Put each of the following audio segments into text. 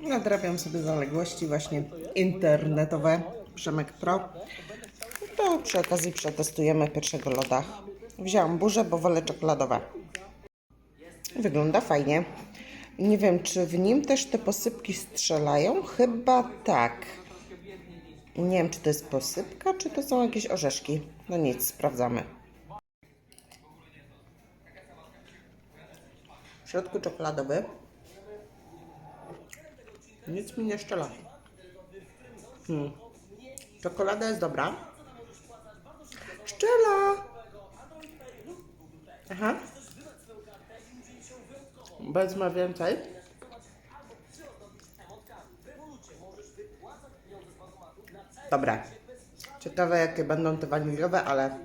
Nadrabiam sobie zaległości właśnie internetowe. Przemek Pro. To przy okazji przetestujemy pierwszego loda. Wzięłam burzę, bo wolę czekoladowe. Wygląda fajnie. Nie wiem, czy w nim też te posypki strzelają? Chyba tak. Nie wiem, czy to jest posypka, czy to są jakieś orzeszki. No nic, sprawdzamy. W środku czekoladowy. Nic mi nie szczela. Hmm. Czekolada jest dobra. Szczela! Aha. Wezmę więcej. Dobra. Ciekawe jakie będą te waniliowe, ale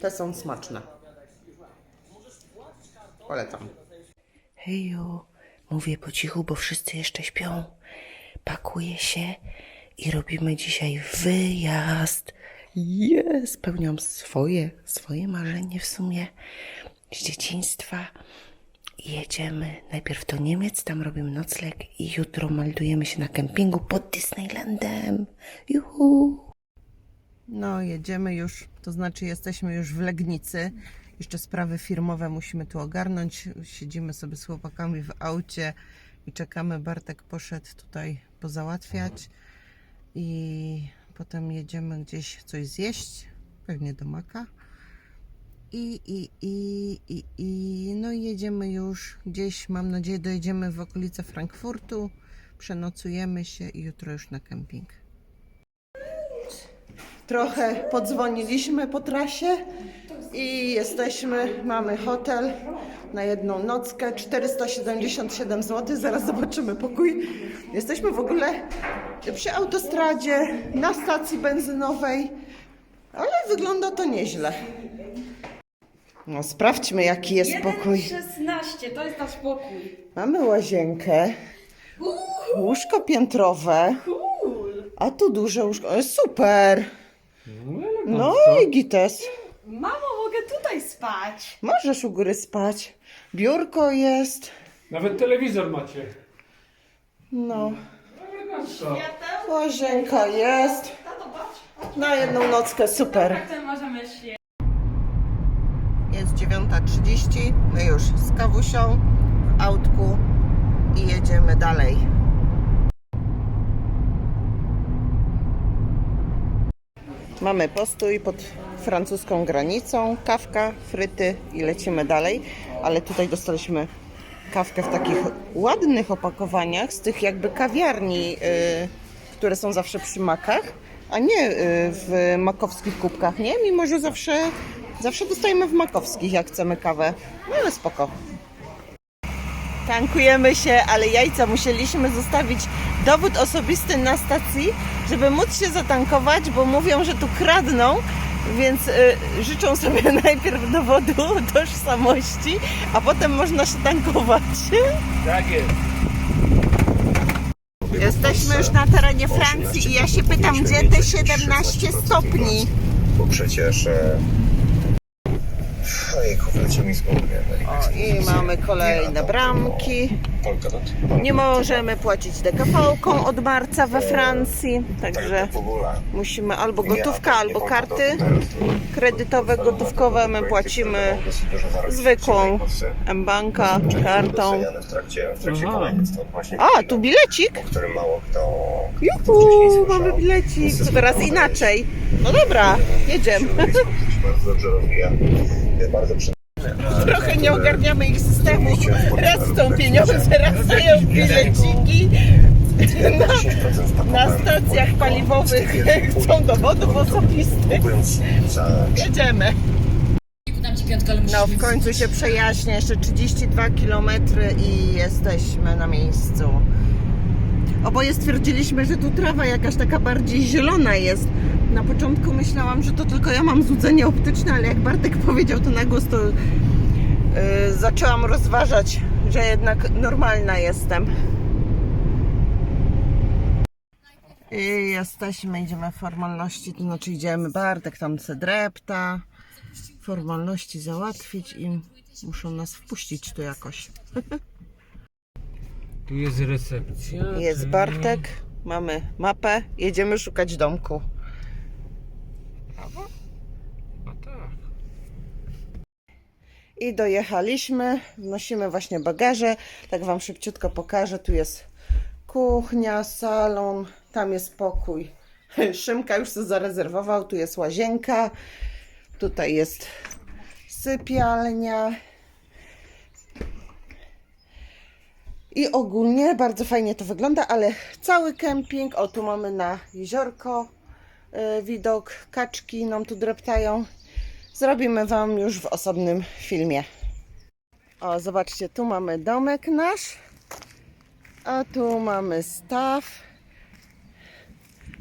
te są smaczne. Polecam. Hejo, mówię po cichu, bo wszyscy jeszcze śpią. Pakuję się i robimy dzisiaj wyjazd. Jest, spełniam swoje, swoje marzenie w sumie z dzieciństwa. Jedziemy najpierw do Niemiec, tam robimy nocleg i jutro meldujemy się na kempingu pod Disneylandem. Juhu! No, jedziemy już, to znaczy jesteśmy już w Legnicy. Jeszcze sprawy firmowe musimy tu ogarnąć. Siedzimy sobie z chłopakami w aucie i czekamy. Bartek poszedł tutaj pozałatwiać i potem jedziemy gdzieś coś zjeść, pewnie do Maka. I, i, i, i, i no i jedziemy już gdzieś, mam nadzieję, dojedziemy w okolice Frankfurtu, przenocujemy się i jutro już na kemping. Trochę podzwoniliśmy po trasie i jesteśmy, mamy hotel na jedną nockę, 477 zł, zaraz zobaczymy pokój. Jesteśmy w ogóle przy autostradzie, na stacji benzynowej, ale wygląda to nieźle. No sprawdźmy jaki jest pokój. 16, to jest nasz pokój. Mamy łazienkę, łóżko piętrowe, a tu duże łóżko, o, super. No i gites. Mamo, spać. Możesz u góry spać. Biurko jest. Nawet telewizor macie. No, Elegancko. łazienka jest. Tato, patrz. Na jedną nockę, super. Tak to możemy się. Jest 9.30. My już z kawusią w autku i jedziemy dalej. Mamy postój pod francuską granicą, kawka, fryty i lecimy dalej, ale tutaj dostaliśmy kawkę w takich ładnych opakowaniach z tych jakby kawiarni, y, które są zawsze przy makach, a nie y, w makowskich kubkach, nie? Mimo, że zawsze, zawsze dostajemy w makowskich, jak chcemy kawę. No ale spoko. Tankujemy się, ale jajca musieliśmy zostawić dowód osobisty na stacji, żeby móc się zatankować, bo mówią, że tu kradną, więc y, życzą sobie najpierw dowodu tożsamości, a potem można się tankować. Tak jest. Jesteśmy już na terenie Francji i ja się pytam, gdzie te 17 stopni? Bo przecież... E... Ojejku, wleciał mi z głowy. O, I mamy kolejne bramki. Polkadot? Nie możemy płacić DKV-ką od marca we Francji, także ogóle. musimy albo gotówka, albo karty kredytowe, gotówkowe. My płacimy zwykłą M-Banka, kartą. A, tu bilecik. o którym mało kto... Juhu, mamy bilecik. To teraz inaczej. No dobra, jedziemy. Bardzo dobrze rozwija. Bardzo. Trochę nie ogarniamy ich systemu. Raz są pieniądze, raz dają bileciki. Na, na stacjach paliwowych chcą dowodów osobistych. Jedziemy. No w końcu się przejaśnia, jeszcze 32 km i jesteśmy na miejscu. Oboje stwierdziliśmy, że tu trawa jakaś taka bardziej zielona jest. Na początku myślałam, że to tylko ja mam złudzenie optyczne, ale jak Bartek powiedział to na głos, to zaczęłam rozważać, że jednak normalna jestem. I jesteśmy, idziemy w formalności, to znaczy idziemy, Bartek tam se drepta, formalności załatwić i muszą nas wpuścić tu jakoś. Tu jest recepcja. Jest Bartek, mamy mapę, jedziemy szukać domku. Prawo? A tak. I dojechaliśmy, wnosimy właśnie bagaże. Tak Wam szybciutko pokażę. Tu jest kuchnia, salon, tam jest pokój. Szymka już to zarezerwował. Tu jest łazienka, tutaj jest sypialnia. I ogólnie bardzo fajnie to wygląda, ale cały kemping, o tu mamy na jeziorko y, widok, kaczki nam tu dreptają. Zrobimy Wam już w osobnym filmie. O, zobaczcie, tu mamy domek nasz, a tu mamy staw.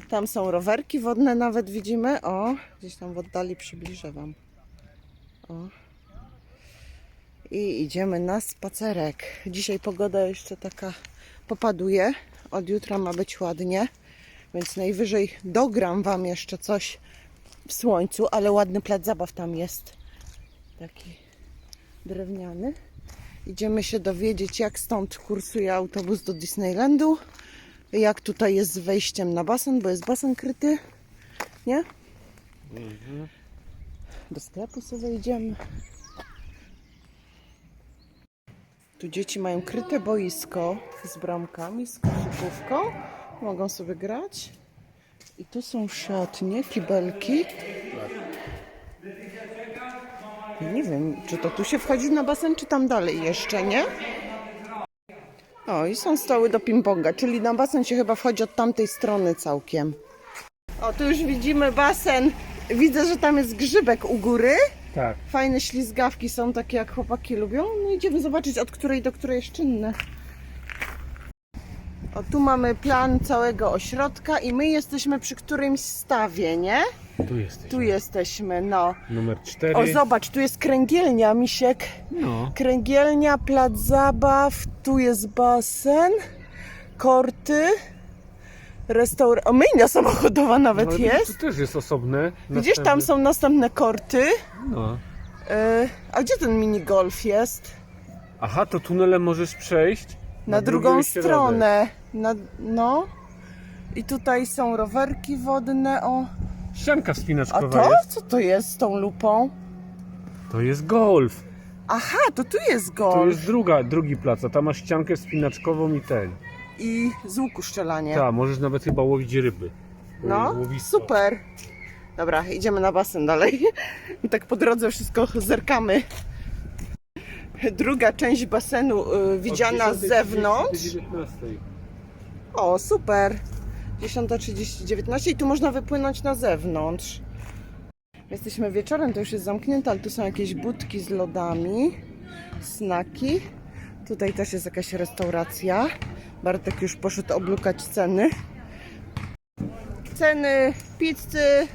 Tam są rowerki wodne, nawet widzimy. O, gdzieś tam w oddali przybliżę Wam. O. I idziemy na spacerek. Dzisiaj pogoda jeszcze taka popaduje. Od jutra ma być ładnie, więc najwyżej dogram Wam jeszcze coś w słońcu, ale ładny plac zabaw tam jest. Taki drewniany. Idziemy się dowiedzieć, jak stąd kursuje autobus do Disneylandu. Jak tutaj jest z wejściem na basen, bo jest basen kryty. Nie? Do sklepu sobie wejdziemy. Tu dzieci mają kryte boisko z bramkami, z koszykówką. Mogą sobie grać. I tu są szatnie, kibelki. Nie wiem, czy to tu się wchodzi na basen, czy tam dalej jeszcze, nie? O, i są stoły do ping-ponga, czyli na basen się chyba wchodzi od tamtej strony całkiem. O, tu już widzimy basen. Widzę, że tam jest grzybek u góry. Tak. Fajne ślizgawki są takie, jak chłopaki lubią. No idziemy zobaczyć, od której do której jest czynne. O, tu mamy plan całego ośrodka i my jesteśmy przy którymś stawie, nie? Tu jesteś. Tu jesteśmy, no. Numer 4. O, zobacz, tu jest kręgielnia, misiek. No. Kręgielnia, plac zabaw, tu jest basen, korty, restauracja. O, myjnia samochodowa nawet widzisz, jest. Tu też jest osobne. Widzisz, tam następne- są następne korty. No. Yy, a gdzie ten mini golf jest? Aha, to tunelem możesz przejść. Na, drugi drugą stronę. Na, no. I tutaj są rowerki wodne. O. Ścianka A wspinaczkowa to? jest. Co to jest z tą lupą? To jest golf. Aha, to tu jest golf. jest druga, drugi plac, a tam masz ściankę wspinaczkową i ten. I z łuku strzelanie. Tak, możesz nawet chyba łowić ryby. No, jest łowisko. super. Dobra, idziemy na basen dalej. I tak po drodze wszystko zerkamy. Druga część basenu y, widziana Od z 10:30 zewnątrz. do 19. O, super. 10.30, 19 i tu można wypłynąć na zewnątrz. Jesteśmy wieczorem, to już jest zamknięte, ale tu są jakieś budki z lodami, snaki. Tutaj też jest jakaś restauracja. Bartek już poszedł oblukać ceny. Ceny pizzy,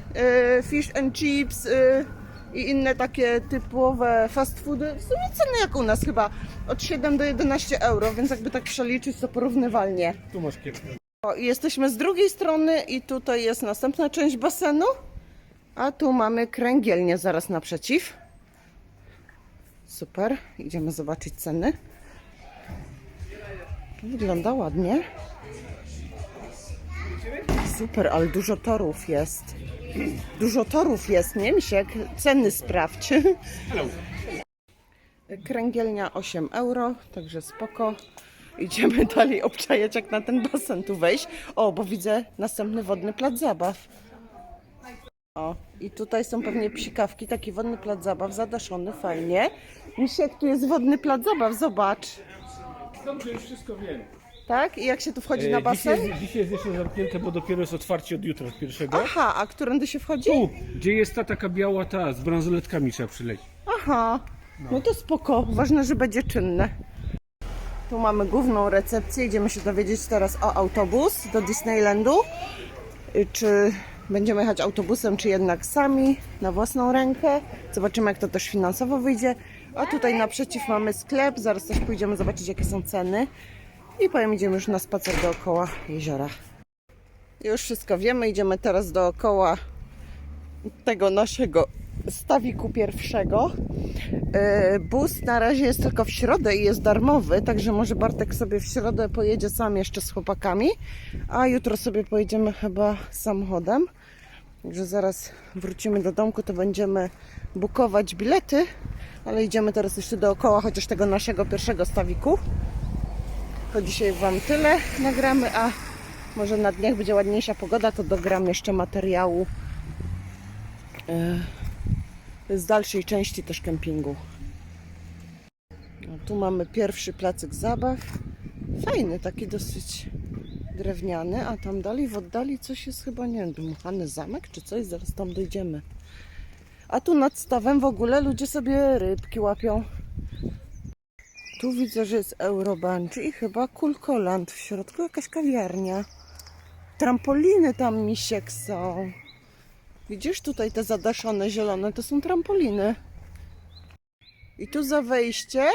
y, fish and chips y, i inne takie typowe fast foody. W sumie ceny jak u nas chyba od 7 do 11 euro, więc jakby tak przeliczyć to porównywalnie. Tu masz. O, i jesteśmy z drugiej strony i tutaj jest następna część basenu, a tu mamy kręgielnię zaraz naprzeciw. Super, idziemy zobaczyć ceny. To wygląda ładnie. Super, ale dużo torów jest. Dużo torów jest, nie Misiek? Ceny sprawdź. Kręgielnia 8 euro, także spoko. Idziemy dalej obczajać, jak na ten basen tu wejść. O, bo widzę następny wodny plac zabaw. O, i tutaj są pewnie psikawki, taki wodny plac zabaw, zadaszony, fajnie. Misiek, tu jest wodny plac zabaw, zobacz. Dobrze, już wszystko wiem. Tak? I jak się tu wchodzi E, na Dzisiaj basen? jest, dzisiaj jest jeszcze zamknięte, bo dopiero jest otwarcie od jutra, od pierwszego. Aha, a którędy się wchodzi? Tu, gdzie jest ta taka biała ta, z bransoletkami trzeba przylecieć. Aha, no to spoko. Ważne, że będzie czynne. Tu mamy główną recepcję. Idziemy się dowiedzieć teraz o autobus do Disneylandu. Y, Czy będziemy jechać autobusem, czy jednak sami, na własną rękę. Zobaczymy, jak to też finansowo wyjdzie. A tutaj naprzeciw mamy sklep. Zaraz też pójdziemy zobaczyć, jakie są ceny. I potem idziemy już na spacer dookoła jeziora. Już wszystko wiemy. Idziemy teraz dookoła tego naszego stawiku pierwszego. E, Bus na razie jest tylko w środę i jest darmowy, także może Bartek sobie w środę pojedzie sam jeszcze z chłopakami, a jutro sobie pojedziemy chyba samochodem. Także zaraz wrócimy do domku, to będziemy bukować bilety, ale idziemy teraz jeszcze dookoła chociaż tego naszego pierwszego stawiku. To dzisiaj Wam tyle nagramy, a może na dniach będzie ładniejsza pogoda, to dogram jeszcze materiału e, z dalszej części też kempingu. No, tu mamy pierwszy placyk zabaw. Fajny, taki dosyć drewniany, a tam dalej w oddali coś jest chyba, nie wiem, dmuchany zamek czy coś, zaraz tam dojdziemy. A tu nad stawem w ogóle ludzie sobie rybki łapią. Tu widzę, że jest Eurobungee i chyba Kulkoland. W środku jakaś kawiarnia. Trampoliny tam misiek są. Widzisz tutaj te zadaszone zielone? To są trampoliny. I tu za wejście,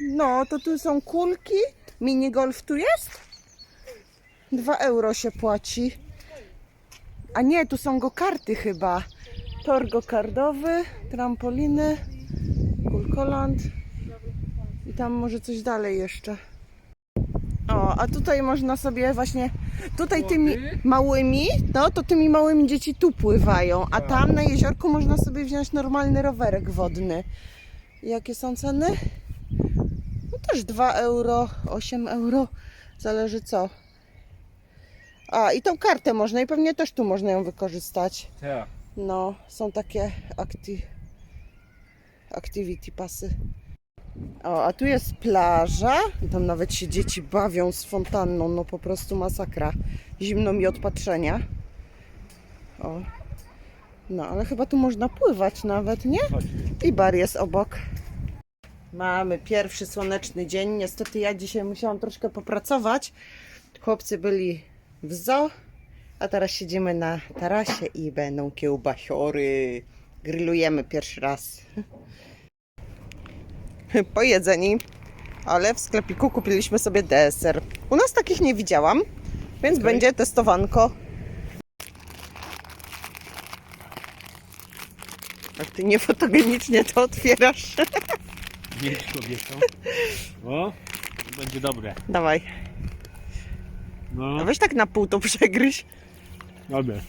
no to tu są kulki. Minigolf tu jest? 2 euro się płaci. A nie, tu są go karty chyba. Tor gokardowy, trampoliny, kulkoland. Tam może coś dalej jeszcze. O, a tutaj można sobie właśnie, tutaj tymi małymi, no to tymi małymi dzieci tu pływają, a tam na jeziorku można sobie wziąć normalny rowerek wodny. Jakie są ceny? No też 2 euro, 8 euro, zależy co. A, i tą kartę można i pewnie też tu można ją wykorzystać. Tak. No, są takie acti activity pasy. O, a tu jest plaża. Tam nawet się dzieci bawią z fontanną. No po prostu masakra. Zimno mi od patrzenia. O. No, ale chyba tu można pływać nawet, nie? I bar jest obok. Mamy pierwszy słoneczny dzień. Niestety ja dzisiaj musiałam troszkę popracować. Chłopcy byli w zoo, a teraz siedzimy na tarasie i będą kiełbasiory. Grillujemy pierwszy raz. Pojedzeni, ale w sklepiku kupiliśmy sobie deser. U nas takich nie widziałam, więc Okej. będzie testowanko. Jak ty niefotogenicznie to otwierasz. Nie kobietą. O, to będzie dobre. Dawaj. No, A weź tak na pół to przegryź. dobre.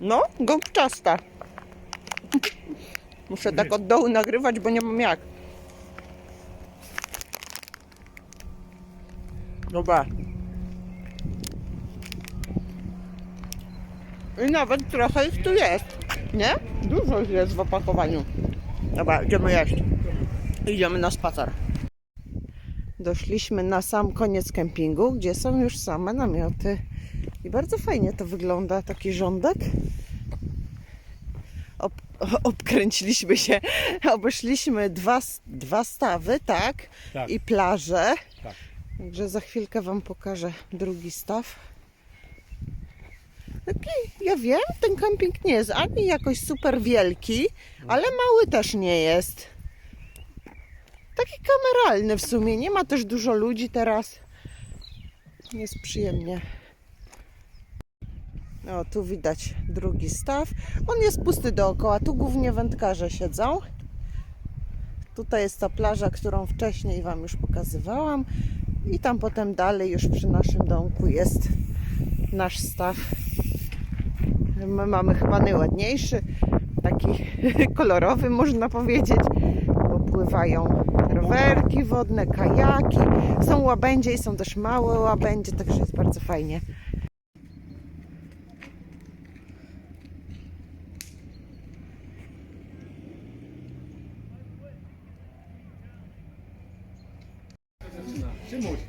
No, gąbczasta. Muszę tak od dołu nagrywać, bo nie mam jak. Dobra. I nawet trochę ich tu jest. Nie? Dużo jest w opakowaniu. Dobra, idziemy jeść. Idziemy na spacer. Doszliśmy na sam koniec kempingu, gdzie są już same namioty. I bardzo fajnie to wygląda, taki rządek. Ob, obkręciliśmy się, obeszliśmy dwa, dwa stawy, tak? Tak. I plażę. Tak. Także za chwilkę Wam pokażę drugi staw. Taki, ja wiem, ten kemping nie jest ani jakoś super wielki, ale mały też nie jest. Taki kameralny w sumie. Nie ma też dużo ludzi teraz. Jest przyjemnie. O, tu widać drugi staw. On jest pusty dookoła. Tu głównie wędkarze siedzą. Tutaj jest ta plaża, którą wcześniej Wam już pokazywałam. I tam potem dalej już przy naszym domku jest nasz staw. My mamy chyba najładniejszy, taki kolorowy można powiedzieć, bo pływają rowerki wodne, kajaki, są łabędzie i są też małe łabędzie, także jest bardzo fajnie.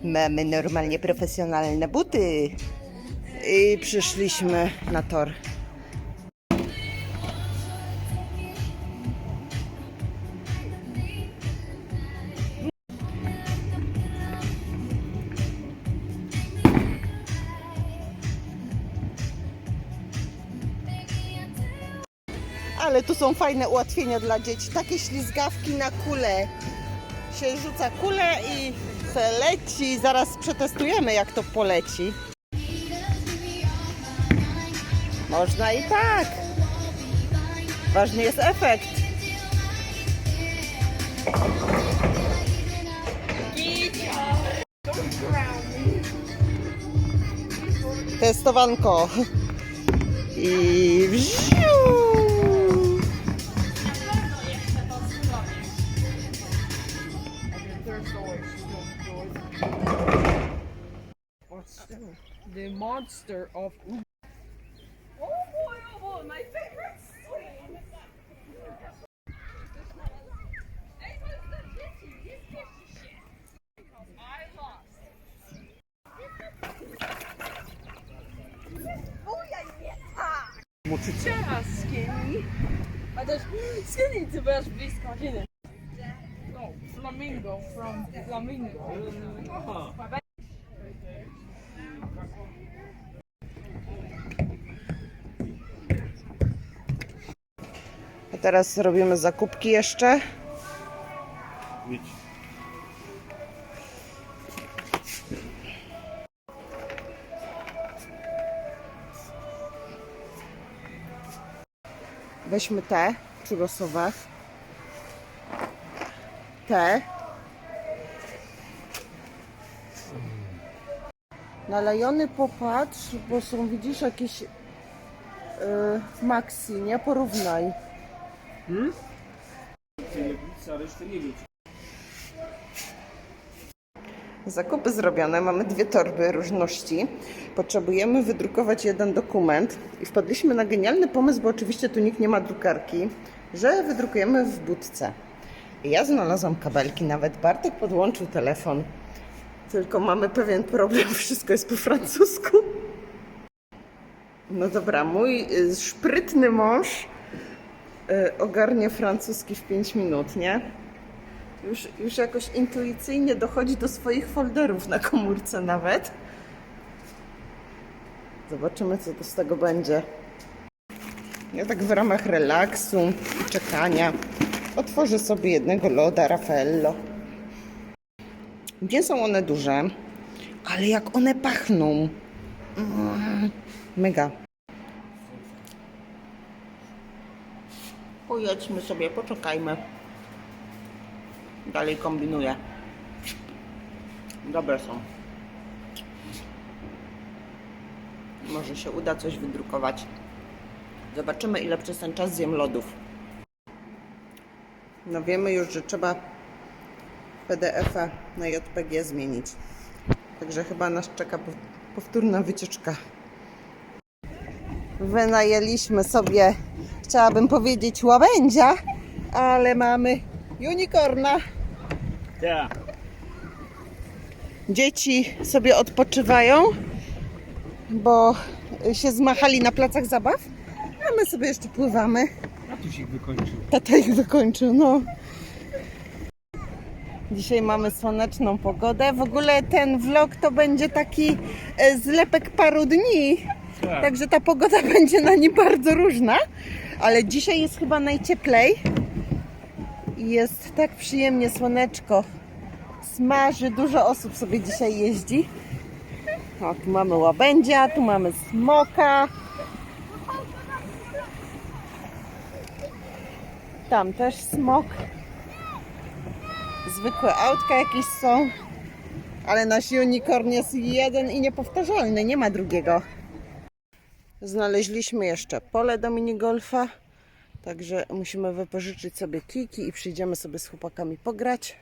Mamy normalnie profesjonalne buty. I przyszliśmy na tor. Ale tu są fajne ułatwienia dla dzieci. Takie ślizgawki na kule. Się rzuca kulę i leci. Zaraz przetestujemy, jak to poleci. Można i tak. Ważny jest efekt. Testowanko. I wziu. The monster of Oh boy, oh boy, my favorite swing! Вчера Skinny, But даже Skinny тебе аж близко кине. No, Flamingo from Flamingo. Teraz robimy zakupki jeszcze. Weźmy te churrosowe. Te. Nalejony popatrz, bo są widzisz jakieś yy, maxi, nie? Porównaj. Zakupy zrobione, mamy dwie torby różności. Potrzebujemy wydrukować jeden dokument i wpadliśmy na genialny pomysł, bo oczywiście tu nikt nie ma drukarki, że wydrukujemy w budce. I ja znalazłam kabelki, nawet Bartek podłączył telefon. Tylko mamy pewien problem, wszystko jest po francusku. No dobra, mój y, szprytny mąż ogarnie francuski w 5 minut, nie? Już, już jakoś intuicyjnie dochodzi do swoich folderów na komórce nawet. Zobaczymy, co to z tego będzie. Ja tak w ramach relaksu i czekania otworzę sobie jednego loda Raffaello. Nie są one duże, ale jak one pachną. Mm, mega. Pojedźmy sobie, poczekajmy. Dalej kombinuję. Dobre są. Może się uda coś wydrukować. Zobaczymy, ile przez ten czas zjem lodów. No wiemy już, że trzeba PDF-a na JPG zmienić. Także chyba nas czeka pow- powtórna wycieczka. Wynajęliśmy sobie, chciałabym powiedzieć, łabędzia, ale mamy unicorna. Dzieci sobie odpoczywają, bo się zmachali na placach zabaw, a my sobie jeszcze pływamy. A tu się wykończył. Tata ich wykończył, no. Dzisiaj mamy słoneczną pogodę. W ogóle ten vlog to będzie taki e, zlepek paru dni. Tak. Także ta pogoda będzie na nim bardzo różna. Ale dzisiaj jest chyba najcieplej. I jest tak przyjemnie słoneczko. Smaży, dużo osób sobie dzisiaj jeździ. O, tu mamy łabędzia, tu mamy smoka. Tam też smok. Zwykłe autka jakieś są. Ale nasz unicorn jest jeden i niepowtarzalny, nie ma drugiego. Znaleźliśmy jeszcze pole do minigolfa. Także musimy wypożyczyć sobie kijki i przyjdziemy sobie z chłopakami pograć.